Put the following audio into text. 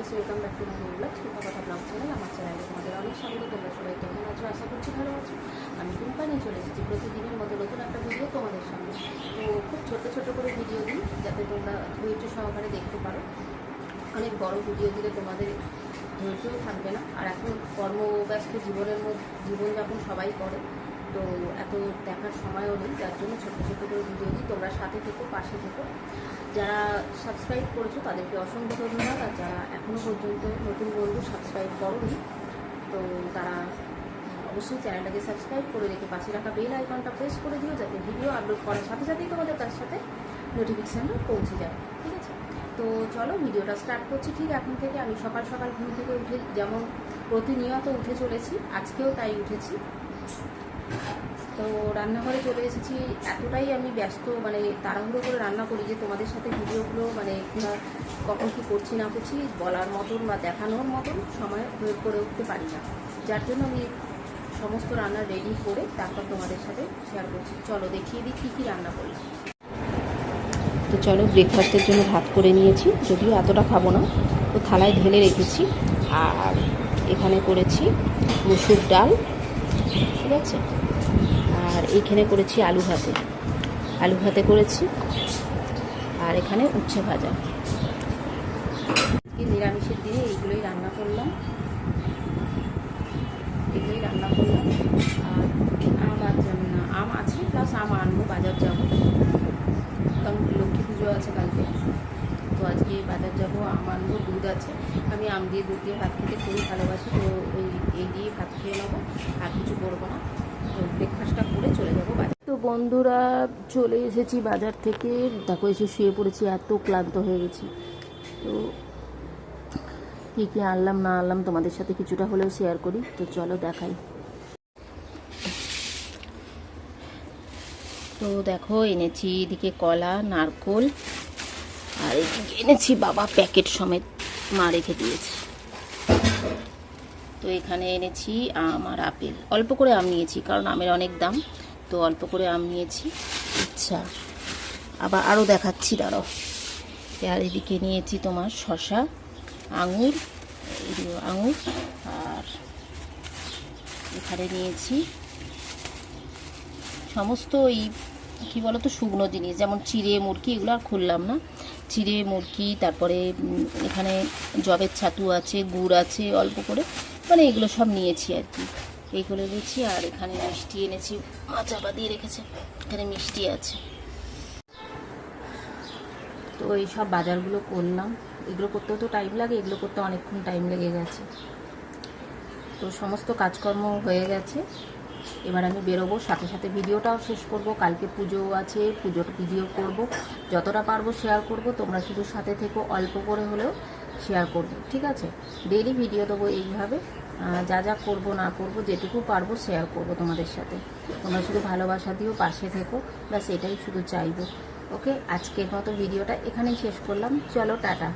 Guys welcome back to my blog ছোটো কথা blog channel আমার চ্যানেলে তোমাদের অনেক স্বাগত। তোমরা সবাই কেমন আছো? আশা করছি ভালো আছো। আমি টুম্পা নিয়ে চলে এসেছি প্রতিদিনের মতো নতুন একটা ভিডিও তোমাদের সামনে। তো খুব ছোট ছোট করে ভিডিও দিই, যাতে তোমরা ধৈর্য সহকারে দেখতে পারো। অনেক বড় ভিডিও দিলে তোমাদের ধৈর্যও থাকবে না। আর এখন কর্মব্যস্ত জীবনের মধ্যে জীবনযাপন সবাই করে। তো এত দেখার সময়ও নেই যার জন্য ছোটো ছোটো করে ভিডিও দিই। তোমরা সাথে থেকো, পাশে থেকো। যারা সাবস্ক্রাইব করেছ, তাদেরকে অসংখ্য ধন্যবাদ। আর যারা এখনও পর্যন্ত নতুন বন্ধু সাবস্ক্রাইব করোনি, তো তারা অবশ্যই চ্যানেলটাকে সাবস্ক্রাইব করে রেখে পাশে রাখা বেল আইকনটা প্রেস করে দিও, যাতে ভিডিও আপলোড করার সাথে সাথেই তোমাদের তার সাথে নোটিফিকেশানটা পৌঁছে যাবে ঠিক আছে? তো চলো ভিডিওটা স্টার্ট করছি। ঠিক এখন থেকে আমি সকাল সকাল ঘুম থেকে উঠে যেমন প্রতিনিয়ত উঠে চলেছি, আজকেও তাই উঠেছি। তো রান্নাঘরে চলে এসেছি। এতটাই আমি ব্যস্ত মানে তাড়াহুড়ো করে রান্না করি যে তোমাদের সাথে ভিডিওগুলো মানে কখন কী করছি না করছি বলার মতন বা দেখানোর মতন সময় প্রয়োগ করে উঠতে পারি না। যার জন্য আমি সমস্ত রান্না রেডি করে তারপর তোমাদের সাথে শেয়ার করছি। চলো দেখিয়ে দিই কী কী রান্না করলাম। তো চলো ব্রেকফাস্টের জন্য ভাত করে নিয়েছি, যদিও এতটা খাব না, তো থালায় ঢেলে রেখেছি। আর এখানে করেছি মুসুর ডাল ঠিক আছে? আর এইখানে করেছি আলু ভাতে। আলু ভাতে করেছি। আর এখানে উচ্ছে ভাজা। নিরামিষের দিনে এইগুলোই রান্না করলাম এগুলোই রান্না করলাম আর আম আর যাবে না আম আছে প্লাস আম আনব বাজার যাব কারণ লক্ষ্মী পুজো আছে কালকে আজকে বাজার যাব, আম আনব, দুধ আছে। আমি আম দিয়ে দুধ দিয়ে ভাত খেতে খুবই ভালোবাসি, তো ওই এই দিয়ে ভাত খেয়ে নেব, আর কিছু করব না। তো ব্রেকফাস্টটা করে চলে যাব তো বন্ধুরা, চলে এসেছি বাজার থেকে। দেখো, এসে শুয়ে পড়েছি, এত ক্লান্ত হয়ে গেছি। তো কী কী আনলাম, না আনলাম, তোমাদের সাথে কিছুটা হলেও শেয়ার করি। তো চলো দেখাই। তো দেখো, এনেছি এদিকে কলা, নারকোল আর এদিকে এনেছি বাবা, প্যাকেট সমেত মা রেখে দিয়েছে। তো এখানে এনেছি আম আর আপেল। অল্প করে আম নিয়েছি, কারণ আমের অনেক দাম, তো অল্প করে আম নিয়েছি। আচ্ছা আবার আরও দেখাচ্ছি, দাঁড়াও। আর এদিকে নিয়েছি তোমার শশা আঙুর আঙুর, আর এখানে নিয়েছি সমস্ত এই কী বলতো, শুকনো জিনিস, যেমন চিড়ে মুরগি এগুলো আর খুললাম না। চিড়ে মুরগি তারপরে এখানে জবের ছাতু আছে, গুড় আছে, অল্প করে। মানে এগুলো সব নিয়েছি আর কি। এইগুলো নিয়েছি, আর এখানে মিষ্টি এনেছি। মা চাপা দিয়ে রেখেছে। এখানে মিষ্টি আছে। তো এই সব বাজারগুলো করলাম। এগুলো করতেও তো টাইম লাগে, এগুলো করতে অনেকক্ষণ টাইম লেগে গেছে। তো সমস্ত কাজকর্ম হয়ে গেছে। এবার আমি বেরোবো, সাথে সাথে ভিডিওটাও শেষ করব, কালকে পুজো আছে পুজোর ভিডিও করব, যতটা পারব শেয়ার করব, তোমরা শুধু সাথে থেকো, অল্প করে হলেও শেয়ার করব, ঠিক আছে? ডেইলি ভিডিও দেবো এইভাবে যা যা করব, না করব, যেটুকু পারব শেয়ার করব তোমাদের সাথে। তোমরা শুধু ভালোবাসা দিও, পাশে থেকো, ব্যাস এটাই শুধু চাইব ওকে আজকের মতো ভিডিওটা এখানেই শেষ করলাম, চলো, টাটা।